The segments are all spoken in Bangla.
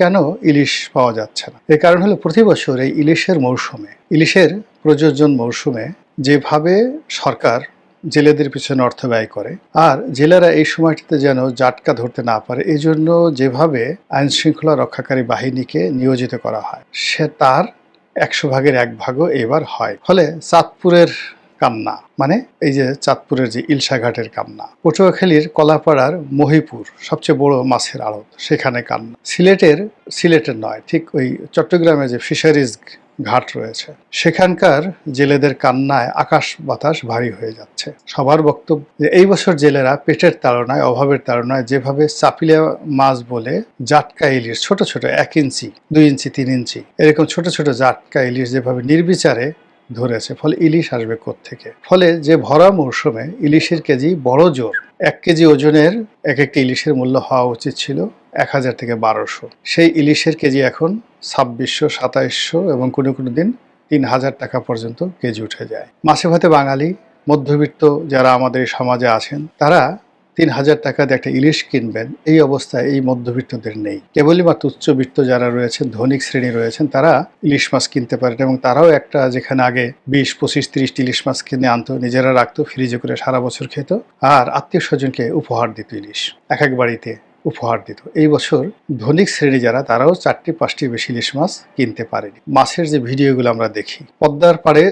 কেন ইলিশ পাওয়া যাচ্ছে না? এর কারণ হলো প্রতি বছর এই ইলিশের মৌসুমে, ইলিশের প্রযোজন মৌসুমে যেভাবে সরকার জেলেদের পিছনে অর্থ ব্যয় করে আর জেলেরা এই সময়টিতে যেন জাটকা ধরতে না পারে এই জন্য যেভাবে আইন শৃঙ্খলা রক্ষাকারী বাহিনীকে নিয়োজিত করা হয়, সে তার একশো ভাগের এক ভাগও এবার হয়। ফলে চাঁদপুরের কান্না মানে এই যে চাঁদপুরের যে ইলশাঘাটের কামনা। পটুয়াখালীর কলাপাড়ার মহিপুর, সবচেয়ে বড় মাছের আড়ত, সেখানে কান্না। সিলেটের সিলেটের নয়, ঠিক ওই চট্টগ্রামে যে ফিশারিজ ঘাট রয়েছে, সেখানকার জেলেদের কান্নায় আকাশ বাতাস ভারী হয়ে যাচ্ছে। সবার বক্তব্য এই বছর জেলেরা পেটের তাড়নায়, অভাবের তাড়নায় যেভাবে চাপিলিয়া মাছ বলে জাটকা ইলিশ, ছোট ছোট এক ইঞ্চি, দুই ইঞ্চি, তিন ইঞ্চি, এরকম ছোট ছোট জাটকা ইলিশ যেভাবে নির্বিচারে ধরেছে, ফলে ইলিশ আসবে থেকে ফলে যে ভরা মৌসুমে ইলিশের কেজি বড় জোর। এক কেজি ওজনের এক একটি ইলিশের মূল্য হওয়া উচিত ছিল এক হাজার থেকে বারোশো। সেই ইলিশের কেজি এখন ছাব্বিশশো, সাতাইশশো এবং কোনো কোনো দিন তিন হাজার টাকা পর্যন্ত কেজি উঠে যায়। মাছে ভাতে বাঙালি, মধ্যবিত্ত যারা আমাদের সমাজে আছেন, তারা তিন হাজার টাকা দিয়ে একটা ইলিশ কিনবেন, এই অবস্থায় এই মধ্যবিত্তদের নেই। কেবলই মাত্র উচ্চবিত্ত যারা রয়েছেন, ধনিক শ্রেণি রয়েছেন, তারা ইলিশ মাছ কিনতে পারেন এবং তারাও একটা যেখানে আগে বিশ, পঁচিশ তিরিশটি ইলিশ মাছ কিনে আনতো, নিজেরা রাখতো, ফ্রিজে করে সারা বছর খেত আর আত্মীয় স্বজনকে উপহার দিত ইলিশ, এক এক বাড়িতে উপহার দিত। এই বছর ধনিক শ্রেণি যারা, তারাও চারটি, পাঁচটি বেশি ইলিশ মাছ কিনতে পারেনি। মাছের যে ভিডিওগুলো আমরা দেখি, পদ্মার পাড়ে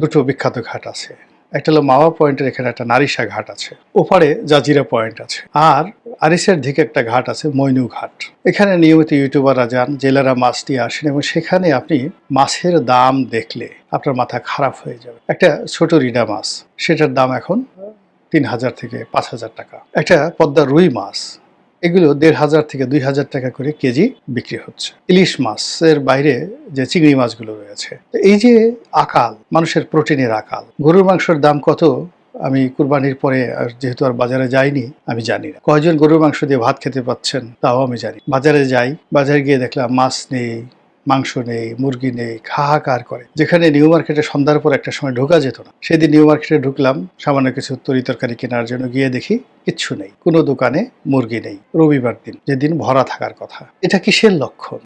দুটো বিখ্যাত ঘাট আছে। একটা হলো মাওয়া পয়েন্টের এখানে একটা নারিসা ঘাট আছে। ওপারে জাজিরা পয়েন্ট আছে। আর আরিসের দিকে একটা ঘাট আছে, মইনু ঘাট। এখানে নিয়মিত ইউটিউবাররা যান, জেলেরা মাছ দিয়ে আসেন এবং সেখানে আপনি মাছের দাম দেখলে আপনার মাথা খারাপ হয়ে যাবে। একটা ছোট রিডা মাছ, সেটার দাম এখন তিন হাজার থেকে পাঁচ হাজার টাকা। একটা পদ্মা রুই মাছ এগুলো দেড় হাজার থেকে দুই হাজার টাকা করে কেজি বিক্রি হচ্ছে। ইলিশ মাছের বাইরে যে চিংড়ি মাছগুলো রয়েছে। এই যে আকাল, মানুষের প্রোটিনের আকাল, গরুর মাংসের দাম কত? আমি কুরবানির পরে আর যেহেতু আর বাজারে যাইনি, আমি জানি না। কয়েকজন গরুর মাংস দিয়ে ভাত খেতে পাচ্ছেন, তাও আমি জানি বাজারে যাই, বাজারে গিয়ে দেখলাম মাছ নেই মাংস নেই, মুরগি নেই, হাহাকার করে। যেখানে নিউ মার্কেটে সন্ধ্যার পর একটা সময় ঢোকা যেত না। সেদিন নিউ মার্কেটে ঢুকলাম, সামান্য কিছু তরি তরকারি কেনার জন্য গিয়ে দেখি কিচ্ছু নেই। কোনো দোকানে মুরগি নেই। রবিবার দিন, যেদিন ভরা থাকার কথা। এটা কিসের লক্ষণ?